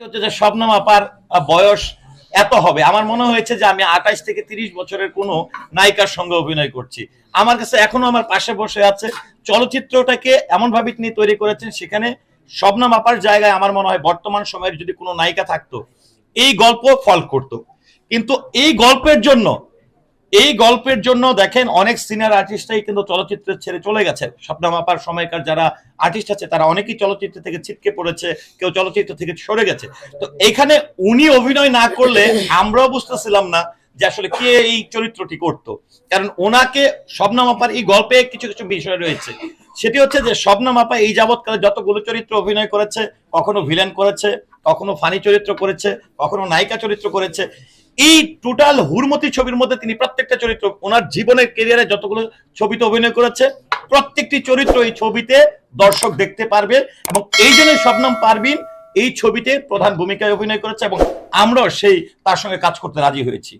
হচ্ছে যে শবনম আপার বয়স এত হবে? আমার মনে হয়েছে যে আমি আঠাশ থেকে তিরিশ বছরের কোনো নায়িকার সঙ্গে অভিনয় করছি। আমার কাছে এখনও আমার পাশে বসে আছে। চলচ্চিত্রটাকে এমনভাবে তিনি তৈরি করেছেন, সেখানে শবনম আপার জায়গায় আমার মনে হয় বর্তমান সময়ের যদি কোনো নায়িকা থাকতো, এই গল্প ফল করত। কিন্তু এই গল্পের জন্য এই গল্পের জন্য দেখেন অনেক সিনিয়র আর্টিস্টরাই কিন্তু চলচ্চিত্র ছেড়ে চলে গেছে। স্বপ্নম আপার সময়কার যারা আর্টিস্ট আছে, তারা অনেকেই চলচ্চিত্র থেকে ছিটকে পড়েছে, কেউ চলচ্চিত্র থেকে সরে গেছে। তো এখানে উনি অভিনয় না করলে আমরাও বুঝতেছিলাম না যে আসলে কে এই চরিত্রটি করত। কারণ ওনাকে শবনম আপার এই গল্পে কিছু কিছু বিষয় রয়েছে। সেটি হচ্ছে যে শবনম আপা এই যাবৎকালে যতগুলো চরিত্র অভিনয় করেছে, কখনো ভিলেন করেছে কখনো ফানি চরিত্র করেছে, কখনো নায়িকা চরিত্র করেছে। এই টোটাল হুরমতি ছবির মধ্যে তিনি প্রত্যেকটা চরিত্র, ওনার জীবনের কেরিয়ারে যতগুলো ছবিতে অভিনয় করেছে, প্রত্যেকটি চরিত্র এই ছবিতে দর্শক দেখতে পারবে এবং এই জন্যই শবনম পারবিন এই ছবিতে প্রধান ভূমিকায় অভিনয় করেছে এবং আমরাও সেই তার সঙ্গে কাজ করতে রাজি হয়েছি।